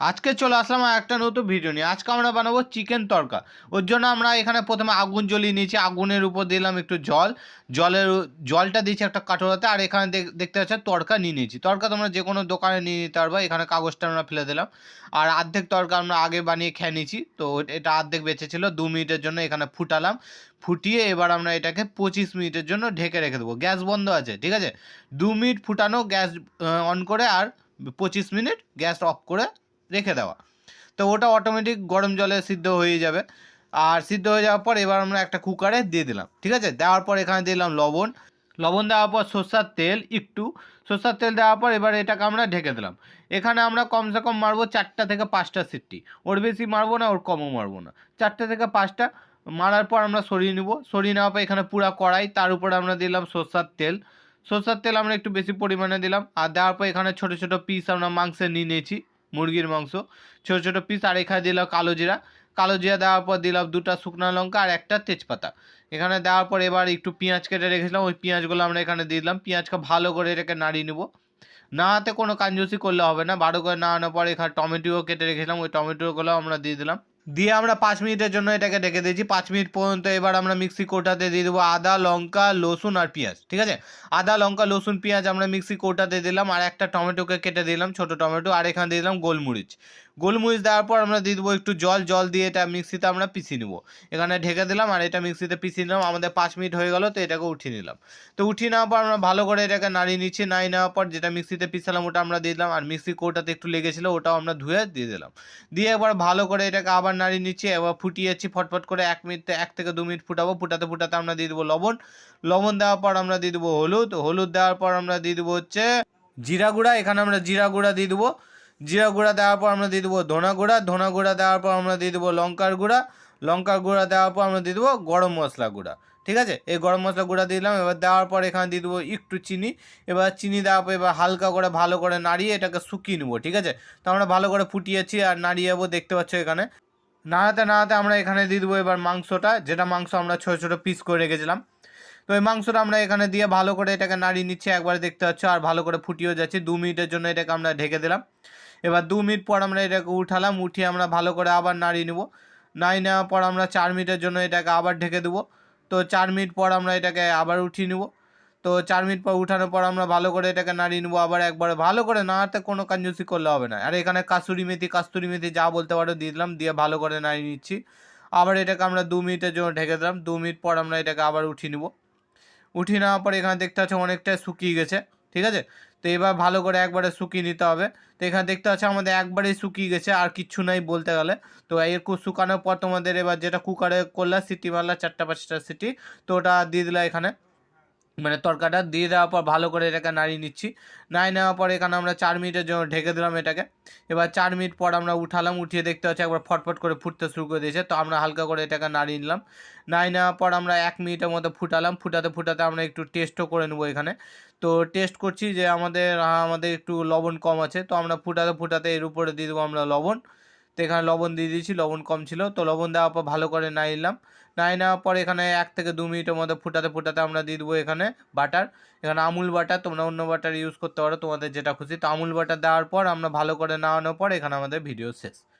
আজকে চলে আসলাম একটা নতুন ভিডিও নিয়ে। আজকে আমরা বানাবো চিকেন তরকা। ওর জন্য আমরা এখানে প্রথমে আগুন জ্বলিয়ে নিয়েছি। আগুনের উপর দিলাম একটু জল। জলের জলটা দিয়েছি একটা কাঠোরাতে আর এখানে দেখতে পাচ্ছেন তরকা নিয়ে নিয়েছি। তরকা তোমরা যে কোনো দোকানে নিয়ে নিতে পারবে। এখানে কাগজটা আমরা ফেলে দিলাম। আর অর্ধেক তরকা আমরা আগে বানিয়ে খেয়ে নিয়েছি। তো এটা অর্ধেক বেঁচে ছিল। দু মিনিটের জন্য এখানে ফুটালাম। ফুটিয়ে এবার আমরা এটাকে পঁচিশ মিনিটের জন্য ঢেকে রেখে দেবো। গ্যাস বন্ধ আছে, ঠিক আছে? দু মিনিট ফুটানো গ্যাস অন করে আর পঁচিশ মিনিট গ্যাস অফ করে রেখে দেওয়া। তো ওটা অটোমেটিক গরম জলে সিদ্ধ হয়ে যাবে। আর সিদ্ধ হয়ে যাওয়ার পর এবার আমরা একটা কুকারে দিয়ে দিলাম, ঠিক আছে? দেওয়ার পর এখানে দিলাম লবণ। লবণ দেওয়ার পর সর্ষার তেল একটু। সর্ষার তেল দেওয়ার পর এবার এটাকে আমরা ঢেকে দিলাম। এখানে আমরা কমসে কম মারবো চারটা থেকে পাঁচটা সিটি ওর বেশি মারবো না, ওর কমও মারবো না। চারটে থেকে পাঁচটা মারার পর আমরা সরিয়ে নেব। সরিয়ে নেওয়ার পর এখানে পুরা কড়াই, তার উপরে আমরা দিলাম সর্ষার তেল। সর্ষার তেল আমরা একটু বেশি পরিমাণে দিলাম। আর দেওয়ার পর এখানে ছোটো ছোটো পিস আমরা মাংসের নিয়ে নিয়েছি। মুরগির মাংস। ছোটো ছোটো পিস আর এখানে দিলাম কালো জিরা। কালো জিরা দেওয়ার পর দিলাম দুটা শুকনো লঙ্কা আর একটা তেজপাতা। এখানে দেওয়ার পর এবার একটু পেঁয়াজ কেটে রেখেছিলাম। ওই পেঁয়াজগুলো আমরা এখানে দিয়ে দিলাম। পেঁয়াজকে ভালো করে এটাকে নাড়িয়ে নেব। নাড়াতে কোনো কাঞ্জুসি করলে হবে না। বারো করে নাড়ানোর পর এখানে টমেটোও কেটে রেখেছিলাম। ওই টমেটোগুলোও আমরা দিয়ে দিলাম। দিয়ে আমরা পাঁচ মিনিটের জন্য এটাকে ঢেকে দিয়েছি। পাঁচ মিনিট পর্যন্ত এবার আমরা মিক্সি কোটাতে দিয়ে দেবো আদা, লঙ্কা লসুন আর পেঁয়াজ, ঠিক আছে? আদা, লঙ্কা লসুন পেঁয়াজ আমরা মিক্সি কোটাতে দিলাম আর একটা টমেটোকে কেটে দিলাম, ছোট টমেটো, আর এখানে দিয়ে দিলাম গোলমরিচ। গোলমরিচ দেওয়ার পর আমরা দিয়ে দেবো একটু জল জল দিয়ে এটা মিক্সিতে আমরা পিষিয়ে নেব। এখানে ঢেকে দিলাম আর এটা মিক্সিতে পিষিয়ে নিলাম, আমাদের পাঁচ মিনিট হয়ে গেল তো এটাকে উঠিয়ে নিলাম। তো উঠিয়ে নেওয়ার পর আমরা ভালো করে এটাকে নাড়িয়ে নিচ্ছি, নাড়িয়ে নেওয়ার পর যেটা মিক্সিতে পিছালাম ওটা আমরা দিয়ে দিলাম, আর মিক্সি কোটাতে একটু লেগেছিলো ওটাও আমরা ধুয়ে দিয়ে দিলাম। দিয়ে এবার ভালো করে এটাকে আবার নাড়িয়ে নিচ্ছি, এবার ফুটিয়েছি ফটফট করে এক মিনিট, এক থেকে দু মিনিট ফুটাবো, ফুটাতে ফুটাতে আমরা দিয়ে দেবো লবণ। লবণ দেওয়ার পর আমরা দিয়ে দেবো হলুদ হলুদ দেওয়ার পর আমরা দিয়ে দেবো হচ্ছে জিরা গুঁড়া, এখানে আমরা জিরা গুঁড়া দিয়ে দেবো। জিরা গুঁড়া দেওয়ার পর আমরা দিয়ে দেবো ধনা গুঁড়া ধনা গুঁড়া দেওয়ার পর আমরা দিয়ে দেবো লঙ্কার গুঁড়া লঙ্কার গুঁড়া দেওয়ার পর আমরা দিয়ে দেবো গরম মশলা গুঁড়া, ঠিক আছে? এই গরম মশলা গুঁড়া দিলাম, এবার দেওয়ার পর এখানে দিয়ে দেবো একটু চিনি, এবার চিনি দেওয়ার পর এবার হালকা করে ভালো করে নাড়িয়ে এটাকে শুকিয়ে নেব, ঠিক আছে? তো আমরা ভালো করে ফুটিয়েছি আর নাড়িয়ে যাব, দেখতে পাচ্ছ এখানে। নাড়াতে নাড়াতে আমরা এখানে দিয়ে দেবো এবার মাংসটা, যেটা মাংস আমরা ছোটো ছোটো পিস করে রেখেছিলাম। তো এই মাংসটা আমরা এখানে দিয়ে ভালো করে এটাকে নাড়িয়ে নিচ্ছি, একবার দেখতে পাচ্ছ, আর ভালো করে ফুটিয়েও যাচ্ছি, দু মিনিটের জন্য এটাকে আমরা ঢেকে দিলাম। এবার দু মিনিট পর আমরা এটাকে উঠালাম, উঠিয়ে আমরা ভালো করে আবার নাড়িয়ে নেব। নাড়িয়ে নেওয়ার পর আমরা চার মিনিটের জন্য এটাকে আবার ঢেকে দেবো। তো চার মিনিট পর আমরা এটাকে আবার উঠিয়ে নেব। তো চার মিনিট পর উঠানোর পর আমরা ভালো করে এটাকে নাড়িয়ে নেব আবার একবারে। ভালো করে নাড়াতে কোনো কাঞ্জুসি করলে হবে না। আর এখানে কাসুরি মেথি, কাস্তুরি মেথি যা বলতে পারো দিয়ে দিলাম, দিয়ে ভালো করে নাড়িয়ে নিচ্ছি। আবার এটাকে আমরা দু মিনিটের জন্য ঢেকে দিলাম। দু মিনিট পর আমরা এটাকে আবার উঠিয়ে নেব। উঠিয়ে নেওয়ার পর এখানে দেখতে পাচ্ছ অনেকটা শুকিয়ে গেছে। ঠিক আছে? তো এবার ভালো করে একবারে শুকিয়ে নিতে হবে। তো এখানে দেখতে পাচ্ছি আমাদের একবারেই শুকিয়ে গেছে, আর কিচ্ছু নাই বলতে গেলে। তো এরকম শুকানোর পর তোমাদের এবার যেটা কুকারে করলে সিটি মারলা চারটা পাঁচটা সিটি, তো ওটা দিয়ে দিলা এখানে। মানে তরকাটা দিয়ে দেওয়ার পর ভালো করে এটাকে নাড়িয়ে নিচ্ছি। নাড়িয়ে নেওয়ার পর এখানে আমরা চার মিনিটের জন্য ঢেকে দিলাম এটাকে। এবার চার মিনিট পর আমরা উঠালাম, উঠিয়ে দেখতে পাচ্ছি একবার ফটফট করে ফুটতে শুরু করে দিয়েছে। তো আমরা হালকা করে এটাকে নাড়িয়ে নিলাম। নাড়িয়ে নেওয়ার পর আমরা এক মিনিটের মতো ফুটালাম। ফুটাতে ফুটাতে আমরা একটু টেস্টও করে নেব এখানে। তো টেস্ট করছি যে আমাদের আমাদের একটু লবণ কম আছে। তো আমরা ফুটাতে ফুটাতে এর উপরে দিয়ে দেবো আমরা লবণ। তো এখানে লবণ দিয়ে দিয়েছি, লবণ কম ছিল। তো লবণ দেওয়ার পর ভালো করে নাই নিলাম। নাই নেওয়ার পর এখানে এক থেকে দু মিনিটের মধ্যে ফুটাতে ফুটাতে আমরা দিয়ে দেবো এখানে বাটার। এখানে আমুল বাটার, তোমরা অন্য বাটার ইউজ করতে পারো, তোমাদের যেটা খুশি। তো আমুল বাটার দেওয়ার পর আমরা ভালো করে নাড়ানোর পর এখানে আমাদের ভিডিও শেষ।